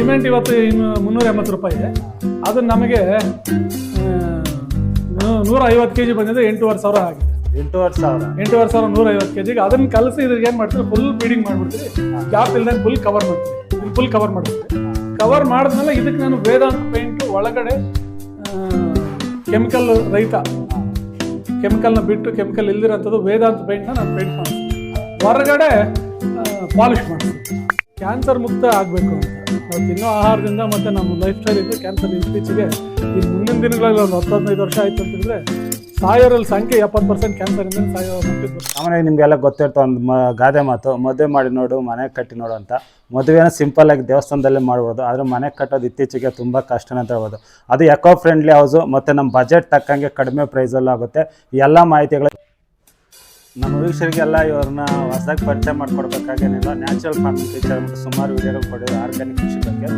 Cement ಇವತ್ತು ಇನ್ನು ಮುನ್ನೂರ ಎಂಬತ್ತು ರೂಪಾಯಿ ಇದೆ. ಅದು ನಮಗೆ ನೂರ ಐವತ್ತು ಕೆ ಜಿ ಬಂದಿದೆ ಎಂಟೂವರೆ ಸಾವಿರ ಆಗಿದೆ. ಎಂಟೂವರೆ ಸಾವಿರ. ಎಂಟೂವರೆ ಸಾವಿರ ನೂರ ಐವತ್ತು ಕೆ ಜಿಗೆ ಅದನ್ನ ಕಲಸಿ ಇದ್ರಿಗೆ ಏನು ಮಾಡ್ತೀವಿ ಫುಲ್ ಬೀಡಿಂಗ್ ಮಾಡಿಬಿಡ್ತೀವಿ ಗ್ಯಾಪ್ ಇಲ್ಲದೆ ಫುಲ್ ಕವರ್ ಮಾಡ್ತೀವಿ ಫುಲ್ ಕವರ್ ಮಾಡ್ತೀವಿ ಕವರ್ ಮಾಡಿದ್ಮೇಲೆ ಇದಕ್ಕೆ ನಾನು ವೇದಾಂತ ಪೇಂಟ್ ಒಳಗಡೆ ಕೆಮಿಕಲ್ ರೈತ ಕೆಮಿಕಲ್ನ ಬಿಟ್ಟು ಕೆಮಿಕಲ್ ಇಲ್ದಿರೋಂಥದ್ದು ವೇದಾಂತ ಪೇಂಟ್ನ ನಾನು ಪೇಂಟ್ ಮಾಡ್ತೀನಿ. ಹೊರಗಡೆ ಪಾಲಿಶ್ ಮಾಡ್ತೀನಿ. ಕ್ಯಾನ್ಸರ್ ಮುಕ್ತ ಆಗಬೇಕು ಅಂತ. ನಾವು ತಿನ್ನೋ ಆಹಾರದಿಂದ ಮತ್ತು ನಮ್ಮ ಲೈಫ್ ಸ್ಟೈಲಿಂದ ಕ್ಯಾನ್ಸರ್ ಇತ್ತೀಚೆಗೆ ಈ ಮುಂದಿನ ದಿನಗಳಲ್ಲಿ ಒಂದು ಹತ್ತು ವರ್ಷ ಆಯ್ತು ಅಂತಂದರೆ ಸಾಯೋರಲ್ಲಿ ಸಂಖ್ಯೆ ಎಪ್ಪತ್ತು ಪರ್ಸೆಂಟ್ ಕ್ಯಾನ್ಸರಿಂದ ಸಾಯೋ ಮಟ್ಟಿಗೆ ಬರುತ್ತೆ ಸಾಮಾನ್ಯವಾಗಿ ನಿಮಗೆಲ್ಲ ಗೊತ್ತಿರ್ತಾವೆ ಒಂದು ಮ, ಗಾದೆ ಮಾತು, ಮದುವೆ ಮಾಡಿ ನೋಡು, ಮನೆ ಕಟ್ಟಿ ನೋಡು ಅಂತ. ಮದುವೆನ ಸಿಂಪಲ್ ಆಗಿ ದೇವಸ್ಥಾನದಲ್ಲೇ ಮಾಡ್ಬೋದು, ಆದರೆ ಮನೆ ಕಟ್ಟೋದು ಇತ್ತೀಚೆಗೆ ತುಂಬ ಕಷ್ಟ ಅಂತ ಹೇಳ್ಬೋದು. ಅದು ಎಕೋ ಫ್ರೆಂಡ್ಲಿ ಹೌಸು ಮತ್ತು ನಮ್ಮ ಬಜೆಟ್ ತಕ್ಕಂಗೆ ಕಡಿಮೆ ಪ್ರೈಸಲ್ಲೂ ಆಗುತ್ತೆ ಎಲ್ಲ ಮಾಹಿತಿಗಳು ನಮ್ಮ ವೀಕ್ಷಕರಿಗೆಲ್ಲ ಇವ್ರನ್ನ ಹೊಸದಾಗಿ ಪರಿಚಯ ಮಾಡಿಕೊಡ್ಬೇಕಾಗೇನಿಲ್ಲ. ನ್ಯಾಚುರಲ್ ಫಾರ್ಮಿಂಗ್ ಟೀಚರ್ ಮತ್ತು ಸುಮಾರು ವಿಡಿಯೋಗಳು ಕೊಡಿದ್ರು ಆರ್ಗ್ಯಾನಿಕ್ ಕೃಷಿ ಬಗ್ಗೆ.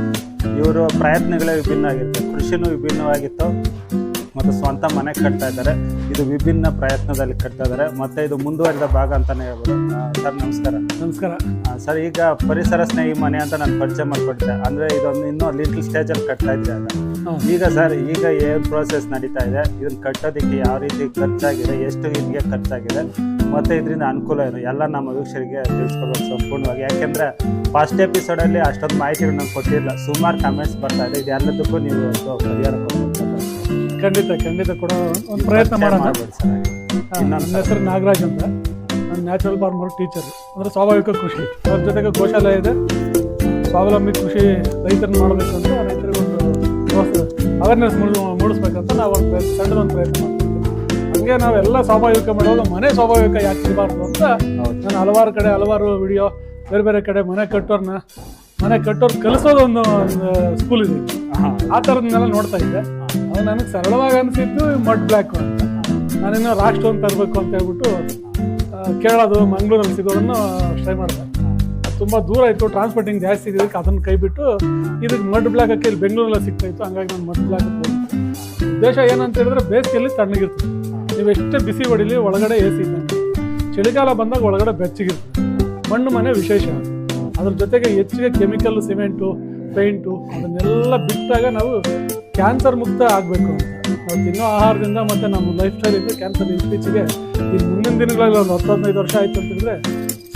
ಇವರು ಪ್ರಯತ್ನಗಳೇ ವಿಭಿನ್ನ ಆಗಿರ್ತವೆ ಕೃಷಿನೂ ವಿಭಿನ್ನವಾಗಿತ್ತು. ಮತ್ತು ಸ್ವಂತ ಮನೆ ಕಟ್ತಾ ಇದ್ದಾರೆ. ಇದು ವಿಭಿನ್ನ ಪ್ರಯತ್ನದಲ್ಲಿ ಕಟ್ತಾ ಇದ್ದಾರೆ. ಮತ್ತು ಇದು ಮುಂದುವರಿದ ಭಾಗ ಅಂತಲೇ ಹೇಳ್ಬೋದು. ಸರ್ ನಮಸ್ಕಾರ. ನಮಸ್ಕಾರ. ಸರ್ ಈಗ ಪರಿಸರ ಸ್ನೇಹಿ ಮನೆ ಅಂತ ನಾನು ಪರಿಚಯ ಮಾಡಿಕೊಡ್ತೇನೆ ಅಂದರೆ ಇದೊಂದು ಇನ್ನೂ ಲಿಟ್ಲ್ ಸ್ಟೇಜಲ್ಲಿ ಕಟ್ತಾ ಇದ್ದೆ ಅಲ್ಲ. ಈಗ ಸರ್ ಈಗ ಏನು ಪ್ರೋಸೆಸ್ ನಡೀತಾ ಇದೆ? ಇದನ್ನ ಕಟ್ಟೋದಕ್ಕೆ ಯಾವ ರೀತಿ ಖರ್ಚಾಗಿದೆ? ಎಷ್ಟು ಹಿಂಗೆ ಖರ್ಚಾಗಿದೆ? ಮತ್ತು ಇದರಿಂದ ಅನುಕೂಲ ಏನು? ಎಲ್ಲ ನಮ್ಮ ವೀಕ್ಷರಿಗೆ ತಿಳಿಸ್ಕೊಡ್ಬೇಕು ಸಂಪೂರ್ಣವಾಗಿ ಯಾಕೆಂದರೆ ಫಸ್ಟ್ ಎಪಿಸೋಡಲ್ಲಿ ಅಷ್ಟೊಂದು ಮಾಹಿತಿಗಳು ನಾನು ಕೊಟ್ಟಿಲ್ಲ. ಸುಮಾರು ಕಮೆಂಟ್ಸ್ ಬರ್ತಾ ಇದೆ. ಇದೆಲ್ಲದಕ್ಕೂ ನೀವು ಪರಿಹಾರ ಖಂಡಿತ ಖಂಡಿತ ಕೊಡೋ ಒಂದು ಪ್ರಯತ್ನ ಮಾಡೋಣ. ನನ್ನ ಹೆಸರು ನಾಗರಾಜ್ ಅಂತ. ನಾನು ನ್ಯಾಚುರಲ್ ಫಾರ್ಮರ್ ಟೀಚರ್. ಅಂದರೆ ಸ್ವಾಭಾವಿಕ ಕೃಷಿ. ಅದ್ರ ಜೊತೆಗೆ ಗೋಶಾಲೆ ಇದೆ. ಸ್ವಾವಲಂಬಿ ಕೃಷಿ ರೈತರನ್ನ ಮಾಡಬೇಕು ಅಂತ ರೈತರಿಗೆ ಒಂದು ಅವೇರ್ನೆಸ್ ಮೂಡಿಸ್ಬೇಕಂತ ನಾವು ಒಂದು ಪ್ರಯತ್ನ ಒಂದು ಪ್ರಯತ್ನ ಮಾಡ್ತೀವಿ. ಹಂಗೆ ನಾವೆಲ್ಲ ಸ್ವಾಭಾವಿಕ ಮಾಡೋದು ಮನೆ ಸ್ವಾಭಾವಿಕ ಯಾಕೆ ಇರಬಾರ್ದು ಅಂತ ನಾನು ಹಲವಾರು ಕಡೆ ಹಲವಾರು ವಿಡಿಯೋ ಬೇರೆ ಬೇರೆ ಕಡೆ ಮನೆ ಕಟ್ಟೋರ್ನ ಮನೆ ಕಟ್ಟೋರು ಕಲಿಸೋದು ಒಂದು ಒಂದು ಸ್ಕೂಲ್ ಇದೆ ಆ ಥರದನ್ನೆಲ್ಲ ನೋಡ್ತಾ ಇದ್ದೆ. ಅದು ನನಗೆ ಸರಳವಾಗಿ ಅನಿಸಿದ್ದು ಮಡ್ ಬ್ಲ್ಯಾಕ್ ಅಂತ ನಾನಿನ್ನು ರಾಕ್ ಸ್ಟೋನ್ ತರಬೇಕು ಅಂತ ಹೇಳ್ಬಿಟ್ಟು ಕೇಳೋದು, ಮಂಗಳೂರಲ್ಲಿ ಸಿಗೋದನ್ನು ಟ್ರೈ ಮಾಡಿದೆ. ತುಂಬ ದೂರ ಇತ್ತು ಟ್ರಾನ್ಸ್ಪೋರ್ಟಿಂಗ್ ಜಾಸ್ತಿ ಇದಕ್ಕೆ ಅದನ್ನು ಕೈ ಬಿಟ್ಟು ಇದಕ್ಕೆ ಮಡ್ ಬ್ಲ್ಯಾಕ್ ಹಾಕಿ ಇಲ್ಲಿ ಬೆಂಗಳೂರಲ್ಲಿ ಸಿಗ್ತಾ ಇತ್ತು, ಹಂಗಾಗಿ ನಾನು ಮಡ್ ಬ್ಲ್ಯಾಕ್ ದೇಶ ಏನಂತ ಹೇಳಿದ್ರೆ ಬೇಸಿಗೆಯಲ್ಲಿ ತಣ್ಣಗಿರ್ತದೆ ನೀವು ಎಷ್ಟೇ ಬಿಸಿ ಹೊಡಿಲಿ ಒಳಗಡೆ ಎ ಸಿ ಚಳಿಗಾಲ ಬಂದಾಗ ಒಳಗಡೆ ಬೆಚ್ಚಗಿರ್ತದೆ ಮಣ್ಣು ಮನೆ ವಿಶೇಷ. ಅದು. ಅದ್ರ ಜೊತೆಗೆ ಹೆಚ್ಚಿಗೆ ಕೆಮಿಕಲ್ ಸಿಮೆಂಟು ಪೇಂಟು ಅದನ್ನೆಲ್ಲ ಬಿಟ್ಟಾಗ ನಾವು ಕ್ಯಾನ್ಸರ್ ಮುಕ್ತ ಆಗಬೇಕು ಅಂತ. ನಾವು ತಿನ್ನೋ ಆಹಾರದಿಂದ ಮತ್ತು ನಮ್ಮ ಲೈಫ್ ಸ್ಟೈಲಿಂದ ಕ್ಯಾನ್ಸರ್ ಇತ್ತೀಚೆಗೆ ಈ ಮುಂದಿನ ದಿನಗಳಲ್ಲಿ ಒಂದು ಹತ್ತು ಹದಿನೈದು ವರ್ಷ ಆಯ್ತು ಅಂತಂದರೆ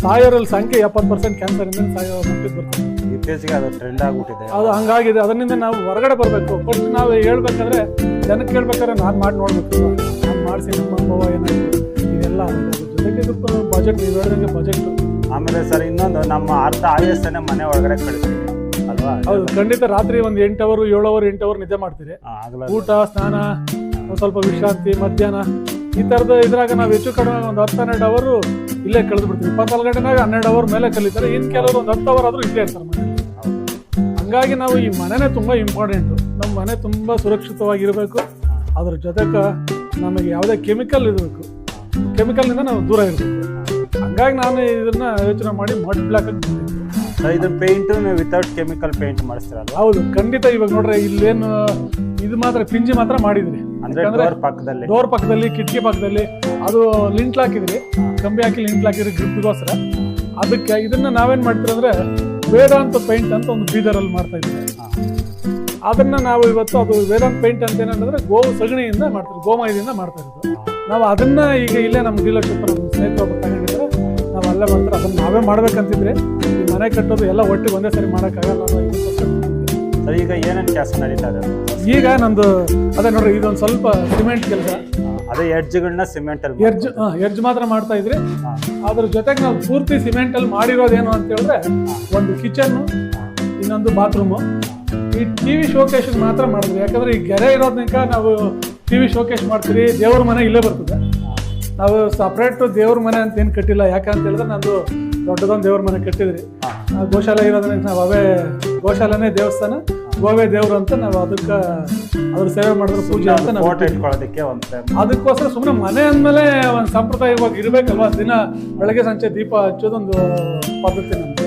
ಸಾಯೋರಲ್ಲಿ ಸಂಖ್ಯೆ ಎಪ್ಪತ್ತು ಪರ್ಸೆಂಟ್ ಕ್ಯಾನ್ಸರಿಂದ ಸಾಯೋ ಮಟ್ಟಿಗೆ ಬರ್ತದೆ. ಇತ್ತೀಚೆಗೆ ಅದು ಟ್ರೆಂಡ್ ಆಗಿಬಿಟ್ಟಿದೆ. ಅದು ಹಂಗಾಗಿದೆ. ಅದರಿಂದ ನಾವು ಹೊರಗಡೆ ಬರಬೇಕು. ಫಸ್ಟ್ ನಾವು ಹೇಳ್ಬೇಕಂದ್ರೆ ಜನಕ್ಕೆ ಹೇಳ್ಬೇಕಾದ್ರೆ ನಾನು ಮಾಡಿ ನೋಡ್ಬೇಕು. ನಾನು ಮಾಡಿಸಿ ನಮ್ಮ ಅನುಭವ ಏನಾಯ್ತು? ಇದೆಲ್ಲ ಜೊತೆಗೆ ಇದು ಬಜೆಟ್ ನೀವು ಹೇಳಿದಂಗೆ ಬಜೆಟ್ ಆಮೇಲೆ ಸರ್ ಇನ್ನೊಂದು ನಮ್ಮ ಅರ್ಧ ಆಯಸ್ಸನ್ನೇ ಮನೆ ಒಳಗಡೆ ಕಳಿಸ್ತೀವಿ ಅಲ್ವಾ ಹೌದು ಖಂಡಿತ ರಾತ್ರಿ ಒಂದು ಎಂಟು ಅವರು ಏಳು ಅವರ್ ಎಂಟು ಅವರ್ ನಿದ್ದೆ ಮಾಡ್ತೀರಿ. ಊಟ ಸ್ನಾನ ಒಂದ್ ಸ್ವಲ್ಪ ವಿಶ್ರಾಂತಿ ಮಧ್ಯಾಹ್ನ. ಈ ತರದ ಇದ್ರಾಗ ನಾವು ಹೆಚ್ಚು ಕಡಿಮೆ ಒಂದು ಹತ್ತು ಹನ್ನೆರಡು ಅವರು ಇಲ್ಲೇ ಕಳೆದು ಬಿಡ್ತೀವಿ. ಇಪ್ಪತ್ನಾಲ್ಕು ಗಂಟೆನಾಗ ಹನ್ನೆರಡು ಅವರ್ ಮೇಲೆ ಕಲಿತಾರೆ. ಇನ್ ಕೆಲವರು ಒಂದು ಹತ್ತು ಅವರ್ ಆದ್ರೂ ಇಲ್ಲೇ ಇರ್ತಾರೆ ಮನೆ. ಹಂಗಾಗಿ ನಾವು ಈ ಮನೆನೇ ತುಂಬಾ ಇಂಪಾರ್ಟೆಂಟ್ ನಮ್ಮ ಮನೆ ತುಂಬಾ ಸುರಕ್ಷಿತವಾಗಿರ್ಬೇಕು. ಅದ್ರ ಜೊತೆಗೆ ನಮಗೆ ಯಾವುದೇ ಕೆಮಿಕಲ್ ಇರಬೇಕು. ಕೆಮಿಕಲ್ನಿಂದ ನಾವು ದೂರ ಇರಬೇಕು. ಹಂಗಾಗಿ ನಾನು ಇದನ್ನ ಯೋಚನೆ ಮಾಡಿ ಮಡ್ ಬ್ಲ್ಯಾಕ್ ಇದು ಪೇಂಟ್ ನೀವು ವಿತೌಟ್ ಕೆಮಿಕಲ್ ಪೇಂಟ್ ಮಾಡಿಸ್ತೀರಲ್ವಾ? ಹೌದು ಖಂಡಿತ ಇವಾಗ ನೋಡ್ರೆ ಇಲ್ಲೇನು ಇದು ಮಾತ್ರ ಪಿಂಜಿ ಮಾತ್ರ ಮಾಡಿದ್ರಿ. ಅಂದ್ರೆ ಯಾಕಂದ್ರೆ ಡೋರ್ ಪಕ್ಕದಲ್ಲಿ. ಡೋರ್ ಪಕ್ಕದಲ್ಲಿ ಕಿಟಕಿ ಪಕ್ಕದಲ್ಲಿ ಅದು ಲಿಂಟ್ ಹಾಕಿದ್ರಿ. ಕಂಬಿ ಹಾಕಿ ಲಿಂಟ್ ಹಾಕಿದ್ರಿ ಗ್ರಿಪ್ಗೋಸ್ಕರ. ಅದಕ್ಕೆ ಇದನ್ನ ನಾವೇನ್ ಮಾಡ್ತೀವಿ ಅಂದ್ರೆ ವೇದಾಂತ ಪೇಂಟ್ ಅಂತ ಒಂದು ಬೀದರಲ್ಲಿ ಮಾಡ್ತಾ ಇದ್ದೀವಿ. ಅದನ್ನ ನಾವು ಇವತ್ತು ಅದು ವೇದಾಂತ ಪೇಂಟ್ ಅಂತ ಏನಂದ್ರೆ ಗೋವು ಸಗಣಿಯಿಂದ ಮಾಡ್ತೀವಿ ಗೋಮಯದಿಂದ ಮಾಡ್ತಾ ಇರೋದು. ನಾವು ಅದನ್ನ ಈಗ ಇಲ್ಲೇ ನಮ್ಮ ಡೀಲರ್ಶಿಪ್ ನಮ್ಮ ಸ್ನೇಹಿತರು ಅಲ್ಲೇ ಮಾಡ್ತಾರೆ ಅದನ್ನು ನಾವೇ ಮಾಡ್ಬೇಕಂತಿದ್ರೆ ಈ ಮನೆ ಕಟ್ಟೋದು ಎಲ್ಲ ಒಟ್ಟಿಗೆ ಒಂದೇ ಸರಿ ಮಾಡೋಕ್ಕಾಗಲ್ಲ ಸರ್ ಈಗ ಏನೇನು ಕೆಲಸ ನಡೀತಾ ಇದೆ? ಈಗ ನಂದು ಅದೇ ನೋಡ್ರಿ ಇದೊಂದು ಸ್ವಲ್ಪ ಸಿಮೆಂಟ್ ಕೆಲಸ. ಅದೇ ಎಡ್ಜ್ಗಳನ್ನ ಸಿಮೆಂಟ್ ಅಲ್ಲಿ ಎಡ್ಜ್ ಎಡ್ಜ್ ಮಾತ್ರ ಮಾಡ್ತಾ ಇದ್ರಿ. ಅದ್ರ ಜೊತೆಗೆ ನಾವು ಪೂರ್ತಿ ಸಿಮೆಂಟ್ ಅಲ್ಲಿ ಮಾಡಿರೋದೇನು ಅಂತ ಹೇಳಿದ್ರೆ ಒಂದು ಕಿಚನ್ ಇನ್ನೊಂದು ಬಾತ್ರೂಮು ಈ ಟಿವಿ ಶೋಕೇಶ್ ಮಾತ್ರ ಮಾಡಿದ್ವಿ. ಯಾಕಂದ್ರೆ ಈ ಗೆರೆ ಇರೋದ್ನಿಕ ನಾವು ಟಿವಿ ಶೋಕೇಶ್ ಮಾಡ್ತೀವಿ ದೇವ್ರ ಮನೆ ಇಲ್ಲೇ ಬರ್ತದೆ. ನಾವು ಸಪ್ರೇಟ್ ದೇವ್ರ ಮನೆ ಅಂತ ಏನು ಕಟ್ಟಿಲ್ಲ. ಯಾಕಂತ ಹೇಳಿದ್ರೆ ನಂದು ದೊಡ್ಡದೊಂದು ದೇವ್ರ ಮನೆ ಕಟ್ಟಿದ್ರಿ. ಆ ಗೋಶಾಲೆ ಇರೋದ್ರಿಂದ ನಾವು ಅವೇ ಗೋಶಾಲೆನೇ ದೇವಸ್ಥಾನ ಗೋವೇ ದೇವ್ರು ಅಂತ ನಾವು ಅದಕ್ಕೆ ಅದ್ರ ಸೇವೆ ಮಾಡಿದ್ರೆ ಪೂಜೆ ಅಂತ ನಾವು ಇಟ್ಕೊಳ್ಳೋದಕ್ಕೆ ಒಂದು. ಅದಕ್ಕೋಸ್ಕರ ಸುಮ್ಮನೆ ಮನೆ ಅಂದಮೇಲೆ ಒಂದು ಸಾಂಪ್ರದಾಯಿಕವಾಗಿ ಇರಬೇಕಲ್ವಾ? ದಿನ ಬೆಳಗ್ಗೆ ಸಂಜೆ ದೀಪ ಹಚ್ಚೋದೊಂದು ಪದ್ಧತಿ ನಮ್ದು.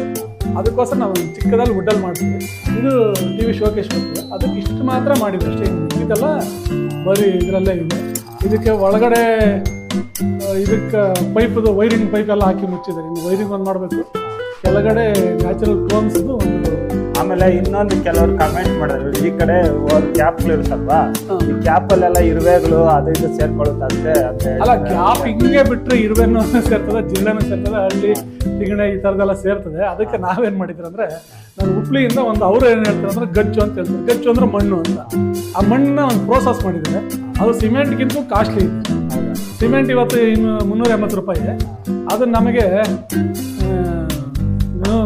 ಅದಕ್ಕೋಸ್ಕರ ನಾವು ಚಿಕ್ಕದಲ್ಲಿ ವುಡ್ಡಲ್ಲಿ ಮಾಡ್ತೀವಿ. ಇದು ಟಿ ವಿ ಶೋಕೇಶ್ ಮಾಡ್ತೀವಿ ಅದಕ್ಕೆ ಇಷ್ಟು ಮಾತ್ರ ಮಾಡಿದ್ವಿ ಅಷ್ಟೇ. ಇದೆಲ್ಲ ಬರೀ ಇದರಲ್ಲೇ ಇದೆ. ಇದಕ್ಕೆ ಒಳಗಡೆ ಇದಕ್ಕೆ ಪೈಪ್ದು ವೈರಿಂಗ್ ಪೈಪ್ ಎಲ್ಲ ಹಾಕಿ ಮುಚ್ಚಿದ್ದಾರೆ. ಇನ್ನು ವೈರಿಂಗ್ ಒಂದು ಮಾಡಬೇಕು. ಕೆಳಗಡೆ ನ್ಯಾಚುರಲ್ ಕ್ಲೋನ್ಸ್ದು ಒಂದು ಆಮೇಲೆ ಇನ್ನೊಂದು ಕೆಲವರು ಕಮೆಂಟ್ ಮಾಡಿದ್ರು ಈ ಕಡೆ ಗ್ಯಾಪ್ಗಳು ಇರುತ್ತಲ್ವಾ. ಈ ಗ್ಯಾಪ್ ಅಲ್ಲೆಲ್ಲ ಇರುವೆಗಳು ಅದು ಇದು ಸೇರ್ಕೊಳ್ಳುತ್ತಂತೆ ಅಂತ ಅಲ್ಲ ಕ್ಯಾಪ್ ಗ್ಯಾಪ್ ಹಿಂಗೆ ಬಿಟ್ಟರೆ ಇರುವೆನೂ ಸೇರ್ತದೆ ಜಿಲ್ಲೆನೂ ಸೇರ್ತದೆ ಹಳ್ಳಿ ತಿಗಣೆ ಈ ಥರದ್ದೆಲ್ಲ ಸೇರ್ತದೆ. ಅದಕ್ಕೆ ನಾವೇನು ಮಾಡಿದ್ರು ಅಂದರೆ ನಾನು ಹುಬ್ಳಿಯಿಂದ ಒಂದು ಅವ್ರು ಏನು ಹೇಳ್ತಾರೆ ಅಂದ್ರೆ ಗಚ್ಚು ಅಂತ ಹೇಳ್ತಾರೆ. ಗಚ್ಚು ಅಂದ್ರೆ ಮಣ್ಣು ಅಂತ. ಆ ಮಣ್ಣನ್ನ ಒಂದು ಪ್ರೋಸೆಸ್ ಮಾಡಿದ್ದಾರೆ. ಅದು ಸಿಮೆಂಟ್ಗಿಂತ ಕಾಸ್ಟ್ಲಿ ಇತ್ತು? ಸಿಮೆಂಟ್ ಇವತ್ತು ಇನ್ನು ಮುನ್ನೂರ ಎಂಬತ್ತು ರೂಪಾಯಿ ಅದು ನಮಗೆ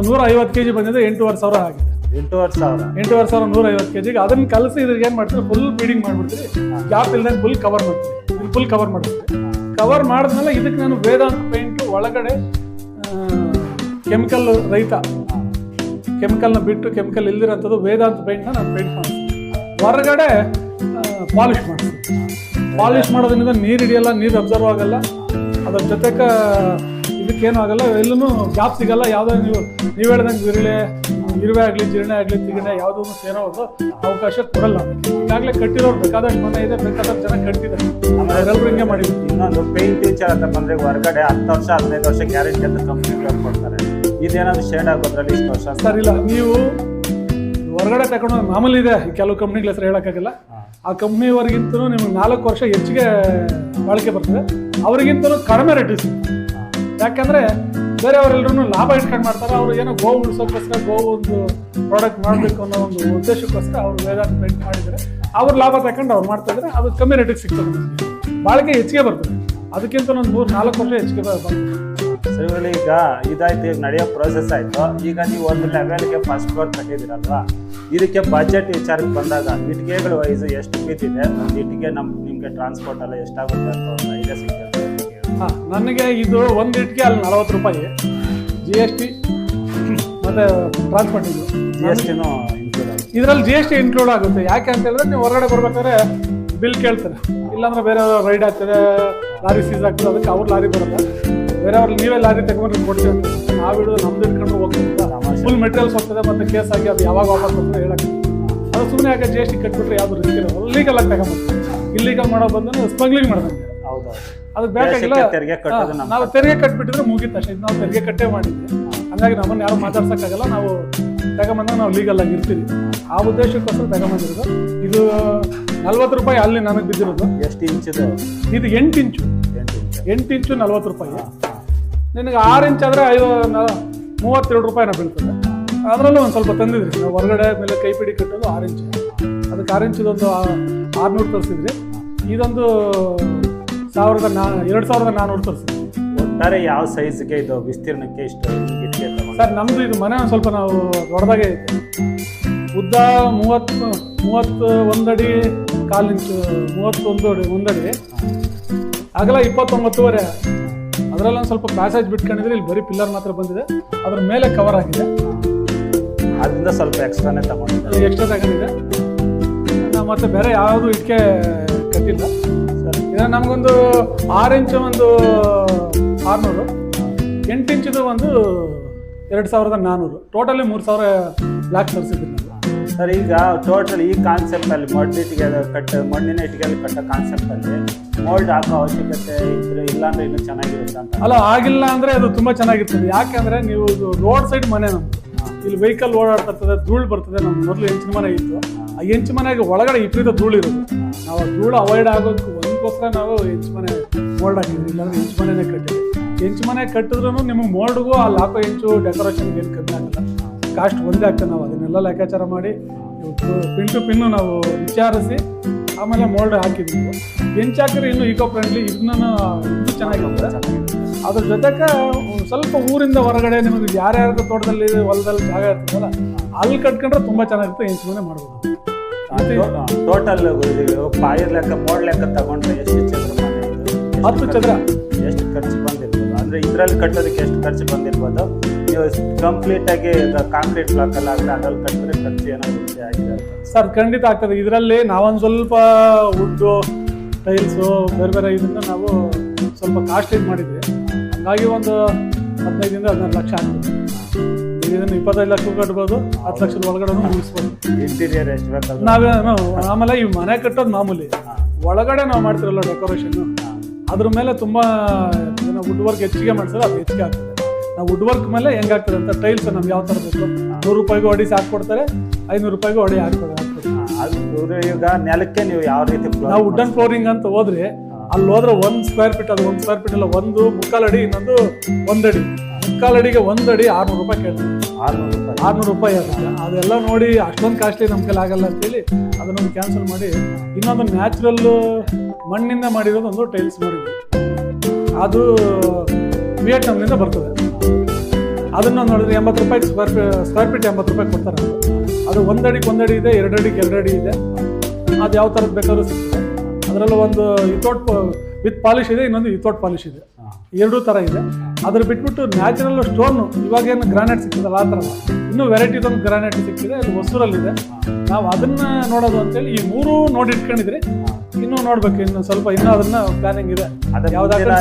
ನೂರ ಐವತ್ತು ಕೆ ಜಿ ಬಂದಿದೆ ಎಂಟೂವರೆ ಸಾವಿರ ಆಗಿದೆ. ಎಂಟೂವರೆ ಸಾವಿರ. ಎಂಟೂವರೆ ಸಾವಿರ ನೂರ ಐವತ್ತು ಕೆ ಜಿಗೆ ಅದನ್ನ ಕಲಸಿ ಇದ್ರಿಗೆ ಏನು ಮಾಡ್ತೀವಿ ಫುಲ್ ಬೀಡಿಂಗ್ ಮಾಡ್ಬಿಡ್ತೀವಿ ಗ್ಯಾಪ್ ಇಲ್ದಂಗೆ ಫುಲ್ ಕವರ್ ಮಾಡ್ತೀವಿ ಫುಲ್ ಕವರ್ ಮಾಡ್ತೀವಿ ಕವರ್ ಮಾಡಿದ್ಮೇಲೆ ಇದಕ್ಕೆ ನಾನು ವೇದಾಂತ ಪೇಂಟ್ ಒಳಗಡೆ ಕೆಮಿಕಲ್ ರೈತ ಕೆಮಿಕಲ್ನ ಬಿಟ್ಟು ಕೆಮಿಕಲ್ ಇಲ್ದಿರೋಂಥದ್ದು ವೇದಾಂತ ಪೇಂಟ್ನ ನಾನು ಪೇಂಟ್ ಮಾಡ್ತೀನಿ. ಹೊರಗಡೆ ಪಾಲಿಶ್ ಮಾಡ್ತೀವಿ ಪಾಲಿಶ್ ಮಾಡೋದ್ರಿಂದ ನೀರು ಹಿಡಿಯಲ್ಲ ನೀರು ಅಬ್ಸರ್ವ್ ಆಗಲ್ಲ. ಅದ್ರ ಜೊತೆಗೆ ಇದಕ್ಕೇನು ಆಗಲ್ಲ ಎಲ್ಲೂ ಗ್ಯಾಪ್ ಸಿಗಲ್ಲ. ಯಾವುದೋ ನೀವು ನೀವು ಹೇಳ್ದಂಗೆ ವಿರಳೆ ಇರುವೆ ಆಗಲಿ ಜಿರಣೆ ಆಗಲಿ ತಿಗಣೆ ಯಾವುದೂ ಸೇರೋದು ಅವಕಾಶ ಕೊಡಲ್ಲ. ಈಗಾಗಲೇ ಕಟ್ಟಿರೋರು ಬೇಕಾದಷ್ಟು ಮನೆ ಇದೆ ಬೇಕಾದಷ್ಟು ಜನ ಕಟ್ಟಿದ್ದಾರೆ. ಎಲ್ಲರೂ ಹಿಂಗೆ ಮಾಡಿದ್ರು ಇನ್ನೊಂದು ಪೇಂಟ್ ಟೀಚರ್ ಅಂತ ಬಂದ್ರೆ ಹೊರಗಡೆ ಹತ್ತು ವರ್ಷ ಹದಿನೈದು ವರ್ಷ ಗ್ಯಾರಂಟಿ ಅಂತ ಕಂಪ್ನಿಗಳು ಕೊಡ್ತಾರೆ. ಇದೇನಾದ್ರು ಶೇಡ್ ಆಗೋದ್ರಲ್ಲಿ ಇಷ್ಟು ವರ್ಷ? ಸರ್ ಇಲ್ಲ ನೀವು ಹೊರಗಡೆ ತಗೊಂಡು ಮಾಮೂಲಿ ಇದೆ ಕೆಲವು ಕಂಪ್ನಿಗಳ ಹೆಸರು ಹೇಳೋಕ್ಕಾಗಲ್ಲ. ಆ ಕಂಪ್ನಿವರೆಗಿಂತ ನಿಮ್ಗೆ ನಾಲ್ಕು ವರ್ಷ ಹೆಚ್ಚಿಗೆ ಬಾಳಿಕೆ ಬರ್ತದೆ. ಅವರಿಗಿಂತಲೂ ಕಡಿಮೆ ರೇಟ್ ಸಿಗ್ತದೆ ಯಾಕಂದ್ರೆ ಬೇರೆಯವರೆಲ್ಲರೂ ಲಾಭ ಇಟ್ಕೊಂಡು ಮಾಡ್ತಾರೆ. ಅವರು ಏನೋ ಗೋವು ಉಳಿಸೋಕ್ಕೋಸ್ಕರ ಗೋವು ಒಂದು ಪ್ರಾಡಕ್ಟ್ ಮಾಡಬೇಕು ಅನ್ನೋ ಒಂದು ಉದ್ದೇಶಕ್ಕೋಸ್ಕರ ಅವರು ವೇದಾಂತ ಪೇಂಟ್ ಮಾಡಿದರೆ ಅವ್ರು ಲಾಭ ತಗೊಂಡು ಅವ್ರು ಮಾಡ್ತಾ ಇದ್ದಾರೆ. ಅದು ಕಮ್ಮಿ ರೇಟಿಗೆ ಸಿಗ್ತದೆ. ಬಾಳಿಕೆ ಹೆಚ್ಚಿಗೆ ಬರ್ತದೆ. ಅದಕ್ಕಿಂತ ಒಂದು ಮೂರು ನಾಲ್ಕು ವರ್ಷ ಹೆಚ್ಚಿಗೆ ಬರ್ತದೆ. ಸರಿ ಈಗ ಇದಾಯ್ತು ಈಗ ನಡೆಯೋ ಪ್ರೋಸೆಸ್ ಆಯ್ತು. ಈಗ ನೀವು ಒಂದು ಲೆವೆಲ್ಗೆ ಫಸ್ಟ್ ಫ್ಲೋರ್ ಕಟ್ಟಿದಿರಲ್ವಾ ಇದಕ್ಕೆ ಬಜೆಟ್ ವಿಚಾರಕ್ಕೆ ಬಂದಾಗ ಇಟ್ಟಿಗೆಗಳು ವೈಸ್ ಎಷ್ಟು ಬಿದ್ದಿದೆ ಒಂದು ಇಟ್ಟಿಗೆ ನಮ್ ನಿಮ್ಗೆ ಟ್ರಾನ್ಸ್ಪೋರ್ಟ್ ಎಲ್ಲ ಎಷ್ಟಾಗುತ್ತೆ ಅಂತ ಒಂದು ಐಡಿಯಾ ಸಿಗ್ತದೆ ಹಾ ನನಗೆ ಇದು ಒಂದು ಇಟ್ಗೆ ಅಲ್ಲಿ ನಲವತ್ತು ರೂಪಾಯಿ ಜಿ ಎಸ್ ಟಿ ಮತ್ತೆ ಟ್ರಾನ್ಸ್ಪೋರ್ಟ್ ಇದು. ಜಿ ಎಸ್ ಟಿನೂ ಇನ್ಕ್ಲೂಡ್ ಆಗುತ್ತೆ. ಇದರಲ್ಲಿ ಜಿ ಎಸ್ ಟಿ ಇನ್ಕ್ಲೂಡ್ ಆಗುತ್ತೆ. ಯಾಕೆ ಅಂತ ಹೇಳಿದ್ರೆ ನೀವು ಹೊರಗಡೆ ಬರ್ಬೇಕಾದ್ರೆ ಬಿಲ್ ಕೇಳ್ತಾರೆ. ಇಲ್ಲಾಂದ್ರೆ ಬೇರೆ ರೈಡ್ ಆಗ್ತದೆ ಲಾರಿ ಸೀಸ್ ಆಗ್ತದೆ ಅದಕ್ಕೆ ಅವ್ರ ಲಾರಿ ಬರಲ್ಲ. ಬೇರೆಯವ್ರು ನೀವೇ ಲಾರಿ ತಗೊಂಡು ಕೊಡ್ತೀವಿ ಅಂತ. ನಾವು ಹಿಡಿದು ನಮ್ದು ಇಟ್ಕೊಂಡು ಹೋಗ್ತೀವಿ. ಫುಲ್ ಮೆಟೀರಿಯಲ್ಸ್ ಹೋಗ್ತದೆ ಮತ್ತೆ ಕೇಸ್ ಆಗಿ ಅದು ಯಾವಾಗ ವಾಪಸ್ ಬರ್ತದೆ ಹೇಳಕ್ಕೆ ಅದು ಸುಮ್ಮನೆ ಯಾಕೆ ಜಿ ಎಸ್ ಟಿ ಕಟ್ಬಿಟ್ರೆ ಯಾವುದು ರಿಸ್ಕ್ ಇರೋದು ಲೀಗಲ್ ಆಗಿ ತಗೊಂಡ್ಬಿಟ್ಟು ಇಲ್ಲಿಗಲ್ ಮಾಡೋ ಬಂದ್ರೆ ಸ್ಮಗ್ಲಿಂಗ್ ಮಾಡ್ದಂಗೆ. ಹೌದು ಅದಕ್ಕೆ ಬೇಕಾಗಿಲ್ಲ. ನಾವು ತೆರಿಗೆ ಕಟ್ಬಿಟ್ಟಿದ್ರೆ ಮುಗಿತ ಅಷ್ಟೇ. ನಾವು ತೆರಿಗೆ ಕಟ್ಟೇ ಮಾಡಿದ್ವಿ. ಹಂಗಾಗಿ ನಮ್ಮನ್ನ ಯಾರು ಮಾತಾಡ್ಸಕ್ಕಾಗಲ್ಲ. ನಾವು ತಗೊಂಬಂದಾಗ ನಾವು ಲೀಗಲ್ ಆಗಿ ಇರ್ತೀವಿ. ಆ ಉದ್ದೇಶಕ್ಕೋಸ್ಕರ ತಗೊಂಬಂದಿರೋದು. ಇದು ನಲ್ವತ್ತು ರೂಪಾಯಿ ಅಲ್ಲಿ ನನಗೆ ಬಿದ್ದಿರೋದು. ಎಷ್ಟು ಇಂಚಿದು ಇದು? ಎಂಟು ಇಂಚು ಎಂಟು ಇಂಚು ನಲ್ವತ್ತು ರೂಪಾಯಿ. ನಿನಗೆ ಆರು ಇಂಚ್ ಆದರೆ ಐದು ಮೂವತ್ತೆರಡು ರೂಪಾಯಿ ನಾವು ಬೀಳ್ತದೆ. ಅದರಲ್ಲೂ ಒಂದು ಸ್ವಲ್ಪ ತಂದಿದ್ರಿ. ನಾವು ಹೊರಗಡೆ ಮೇಲೆ ಕೈಪಿಡಿ ಕಟ್ಟೋದು ಆರು ಇಂಚು ಅದಕ್ಕೆ ಆರು ಇಂಚಿದೊಂದು ಆರುನೂರು ತರಿಸಿದ್ರಿ. ಇದೊಂದು ಸಾವಿರದ ನಾ ಎರಡು ಸಾವಿರದ ನಾನ್ನೂರು ತರಿಸಿದ್ರಿ. ಒಟ್ಟಾರೆ ಯಾವ ಸೈಜ್ಗೆ ಇದು ವಿಸ್ತೀರ್ಣಕ್ಕೆ ಇಷ್ಟು ಸರ್ ನಮ್ದು ಇದು ಮನೆ ಒಂದು ಸ್ವಲ್ಪ ನಾವು ದೊಡ್ಡದಾಗೆ ಇದೆ. ಉದ್ದ ಮೂವತ್ತು ಮೂವತ್ತು ಒಂದಡಿ ಕಾಲು ಇಂಚು ಮೂವತ್ತೊಂದು ಅಡಿ ಒಂದಡಿ ಅಗಲ ಇಪ್ಪತ್ತೊಂಬತ್ತುವರೆ. ಅದರಲ್ಲೊಂದು ಸ್ವಲ್ಪ ಪ್ಯಾಸೇಜ್ ಬಿಟ್ಕೊಂಡಿದ್ರೆ ಇಲ್ಲಿ ಬರೀ ಪಿಲ್ಲರ್ ಮಾತ್ರ ಬಂದಿದೆ. ಅದ್ರ ಮೇಲೆ ಕವರ್ ಆಗಿದೆ. ಅದರಿಂದ ಸ್ವಲ್ಪ ಎಕ್ಸ್ಟ್ರಾನೇ ತಗೊಂಡಿದ್ದೆ ಎಕ್ಸ್ಟ್ರಾ ತಗೊಂಡಿದೆ. ನಾವು ಮತ್ತೆ ಬೇರೆ ಯಾವುದು ಇಟ್ಕೆ ಕಟ್ಟಿಲ್ಲ. ಸರ್. ಇದು ನಮಗೊಂದು ಆರು ಇಂಚು ಒಂದು ಆರುನೂರು. ಎಂಟು ಇಂಚಿದು ಒಂದು ಎರಡು ಸಾವಿರದ ನಾನ್ನೂರು ಟೋಟಲಿ ಮೂರು ಸಾವಿರ ಲ್ಯಾಕ್ ತರಿಸಿದ್ದೀನಿ ನಾನು ಸರ್ ಈಗ ಟೋಟಲ್ ಈ ಕಾನ್ಸೆಪ್ಟ್ ಅಲ್ಲಿ ಮಡ್ ಇಟ್ಟಿಗೆ ಕಟ್ಟ ಮಣ್ಣಿನ ಇಟ್ಟಿಗೆಯಲ್ಲಿ ಕಟ್ಟ ಕಾನ್ಸೆಪ್ಟ್ ಅಲ್ಲಿ ಮೋಲ್ಡ್ ಹಾಕೋ ಅವಶ್ಯಕತೆ ಇದ್ರೆ ಇಲ್ಲಾಂದ್ರೆ ಇನ್ನೂ ಚೆನ್ನಾಗಿರುತ್ತೆ ಅಂತ. ಅಲ್ಲ ಆಗಿಲ್ಲ ಅಂದ್ರೆ ಅದು ತುಂಬಾ ಚೆನ್ನಾಗಿರ್ತದೆ. ಯಾಕೆಂದ್ರೆ ನೀವು ರೋಡ್ ಸೈಡ್ ಮನೆ ನಮ್ದು. ಇಲ್ಲಿ ವೆಹಿಕಲ್ ಓಡಾಡ್ತಿರ್ತದೆ ಧೂಳು ಬರ್ತದೆ ನಮ್ಮ ಮೊದಲು ಹೆಂಚಿನ ಮನೆ ಇತ್ತು. ಆ ಹೆಂಚು ಮನೆಗೆ ಒಳಗಡೆ ಇಪ್ಪಿದ ಧೂಳು ಇರೋದು. ನಾವು ಧೂಳು ಅವಾಯ್ಡ್ ಆಗೋದಕ್ಕೆ ಒಂದಕ್ಕೋಸ್ಕರ ನಾವು ಹೆಂಚು ಮನೆ ಓಲ್ಡ್ ಹಾಕಿದ್ವಿ. ಇಲ್ಲಾಂದ್ರೆ ಹೆಂಚು ಮನೆನೇ ಕಟ್ಟಿದ್ವಿ. ಹೆಂಚು ಮನೆ ಕಟ್ಟಿದ್ರು ನಿಮಗೆ ಮೋಲ್ಡ್ಗೂ ಆ ಹಾಕೋ ಹೆಂಚು ಡೆಕೋರೇಷನ್ಗೆ ಏನು ಕಮ್ಮಿ ಆಗಲ್ಲ. ಕಾಸ್ಟ್ ಒಂದೇ ಆಗ್ತದೆ ನಾವು ಅದನ್ನೆಲ್ಲ ಲೆಕ್ಕಾಚಾರ ಮಾಡಿ ಪಿನ್ ಟು ಪಿನ್ನು ನಾವು ವಿಚಾರಿಸಿ ಆಮೇಲೆ ಮೋಲ್ಡ್ ಹಾಕಿದ್ವಿ ಹೆಂಚು ಹಾಕಿದ್ರೆ ಇನ್ನೂ ಈಕೋ ಫ್ರೆಂಡ್ಲಿ ಇದನ್ನ ಇನ್ನೂ ಚೆನ್ನಾಗಿರುತ್ತೆ. ಅದ್ರ ಜೊತೆಗೆ ಸ್ವಲ್ಪ ಊರಿಂದ ಹೊರಗಡೆ ನಿಮಗೆ ಯಾರ್ಯಾರ ತೋಟದಲ್ಲಿ ಹೊಲದಲ್ಲಿ ಜಾಗ ಇರ್ತದಲ್ಲ ಅಲ್ಲಿ ಕಟ್ಕೊಂಡ್ರೆ ತುಂಬ ಚೆನ್ನಾಗಿರುತ್ತೆ ಹೆಂಚು ಮನೆ ಮಾಡ್ಬೋದು. ಟೋಟಲ್ ಪಾಯರ್ ಲೆಕ್ಕ ಮೋಡ್ ಲೆಕ್ಕ ತಗೊಂಡ್ರೆ ಎಷ್ಟು ಚದರ ಹತ್ತು ಚದರ. ಎಷ್ಟು ಖರ್ಚು ಬಂದಿರ್ಬೋದು ಅಂದ್ರೆ ಇದ್ರಲ್ಲಿ ಕಟ್ಟೋದಕ್ಕೆ ಎಷ್ಟು ಖರ್ಚು ಬಂದಿರ್ಬೋದು? ನೀವು ಕಂಪ್ಲೀಟ್ ಆಗಿ ಕಾಂಕ್ರೀಟ್ ಬ್ಲಾಕ್ ಎಲ್ಲ ಆದ್ರೆ ಅದ್ರಲ್ಲಿ ಕಟ್ಟಿದ್ರೆ ಖರ್ಚು ಏನೋ ಆಗಿದೆ ಸರ್ ಖಂಡಿತ ಆಗ್ತದೆ. ಇದರಲ್ಲಿ ನಾವೊಂದು ಸ್ವಲ್ಪ ವುಡ್ಡು ಟೈಲ್ಸು ಬೇರೆ ಬೇರೆ ಇದನ್ನ ನಾವು ಸ್ವಲ್ಪ ಕಾಸ್ಟ್ಲಿ ಮಾಡಿದ್ವಿ. ಹಾಗಾಗಿ ಒಂದು ಹದಿನೈದರಿಂದ ಹದಿನಾರು ಲಕ್ಷ ಆಗ್ತದೆ. ಇದನ್ನು ಇಪ್ಪತ್ತೈದು ಲಕ್ಷ ಕಟ್ಬೋದು ಹತ್ತು ಲಕ್ಷದ ಒಳಗಡೆ ಮುಗಿಸ್ಬೋದು. ಇಂಟೀರಿಯರ್ ಎಷ್ಟು ಬೇಕಾದ್ರೂ. ನಾವೇ ನಾವು ಆಮೇಲೆ ಈ ಮನೆ ಕಟ್ಟೋದು ಮಾಮೂಲಿ. ಒಳಗಡೆ ನಾವು ಮಾಡ್ತಿರಲ್ಲ ಡೆಕೋರೇಷನ್ ಅದ್ರ ಮೇಲೆ ತುಂಬಾ ವುಡ್ ವರ್ಕ್ ಹೆಚ್ಚಿಗೆ ಮಾಡಿಸಿದ್ರೆ ಅದು ಹೆಚ್ಚಿಗೆ ಆಗ್ತದೆ. ನಾವು ವುಡ್ ವರ್ಕ್ ಮೇಲೆ ಹೆಂಗಾಗ್ತದೆ ಅಂತ ಟೈಲ್ಸ್ ನಮ್ಗೆ ಯಾವ ಥರ ಬೇಕು ನೂರು ರೂಪಾಯಿಗೂ ಸಾಕು ಹಾಕ್ಕೊಡ್ತಾರೆ ಐನೂರು ರೂಪಾಯಿಗೂ ಅಡಿ ಹಾಕ್ಕೊಡ್ತಾರೆ. ಅದು ಈಗ ನೆಲಕ್ಕೆ ನೀವು ಯಾವ ರೀತಿ ನಾವು ವುಡನ್ ಫ್ಲೋರಿಂಗ್ ಅಂತ ಹೋದ್ರೆ ಅಲ್ಲಿ ಹೋದ್ರೆ ಒಂದ್ ಸ್ಕ್ವೇರ್ ಫೀಟ್ ಅದು ಒಂದ್ ಸ್ಕ್ವೇರ್ ಫೀಟ್ ಅಲ್ಲ ಒಂದು ಮುಕ್ಕಾಲ್ ಅಡಿ ಇನ್ನೊಂದು ಒಂದಡಿ ಮುಕ್ಕಾಲು ಅಡಿಗೆ ಒಂದಡಿ ಆರ್ನೂರು ರೂಪಾಯಿ ಕೇಳ್ತಾರೆ. ಆರ್ನೂರು ರೂಪಾಯಿ. ಆರ್ನೂರು ರೂಪಾಯಿ ಆಗುತ್ತೆ. ಅದೆಲ್ಲ ನೋಡಿ ಅಷ್ಟೊಂದು ಕಾಸ್ಟ್ಲಿ ನಮ್ಮ ಕೈಲಿ ಆಗಲ್ಲ ಅಂತೇಳಿ ಅದನ್ನೊಂದು ಕ್ಯಾನ್ಸಲ್ ಮಾಡಿ ಇನ್ನೊಂದು ನ್ಯಾಚುರಲ್ ಮಣ್ಣಿಂದ ಮಾಡಿರೋದು ಒಂದು ಟೈಲ್ಸ್ ಮಾಡಿದ್ವಿ. ಅದು ವಿಯೆಟ್ನಾಮ್ನಿಂದ ಬರ್ತದೆ. ಅದನ್ನ ನೋಡಿದ್ರೆ ಎಂಬತ್ತು ರೂಪಾಯಿ ಸ್ಕ್ವೇರ್ ಸ್ಕ್ವೇರ್ ಫೀಟ್ ಎಂಬತ್ತು ರೂಪಾಯಿ ಕೊಡ್ತಾರೆ. ಅದು. ಒಂದಡಿಗೆ ಒಂದಡಿ ಇದೆ ಎರಡು ಅಡಿಗೆ ಎರಡು ಅಡಿ ಇದೆ. ಅದು ಯಾವ ಥರದ್ದು ಬೇಕಾದರೂ ಸಿಗ್ತದೆ. ಅದರಲ್ಲೂ ಒಂದು ಇತೋಟ್ ವಿತ್ ಪಾಲಿಶ್ ಇದೆ ಇನ್ನೊಂದು ಇತೋಟ್ ಪಾಲಿಶ್ ಇದೆ. ಎರಡೂ ಥರ ಇದೆ. ಅದ್ರ ಬಿಟ್ಬಿಟ್ಟು ನ್ಯಾಚುರಲ್ ಸ್ಟೋನು ಇವಾಗೇನು ಗ್ರಾನೈಟ್ ಸಿಗ್ತದಲ್ಲ ಆ ಥರ. ಇನ್ನೂ ವೆರೈಟಿದೊಂದು ಗ್ರಾನೈಟ್ ಸಿಕ್ಕಿದೆ ಅದು ಹೊಸೂರಲ್ಲಿದೆ ನಾವು ಅದನ್ನ ನೋಡೋದು ಅಂತೇಳಿ ಈ ಮೂರೂ ನೋಡಿ ಇಟ್ಕೊಂಡಿದ್ರಿ ಇನ್ನೂ ನೋಡ್ಬೇಕು ಇನ್ನು ಸ್ವಲ್ಪ ಇನ್ನೂ ಅದನ್ನ ಪ್ಲಾನಿಂಗ್ ಇದೆ. ಯಾವ್ದಾದ್ರು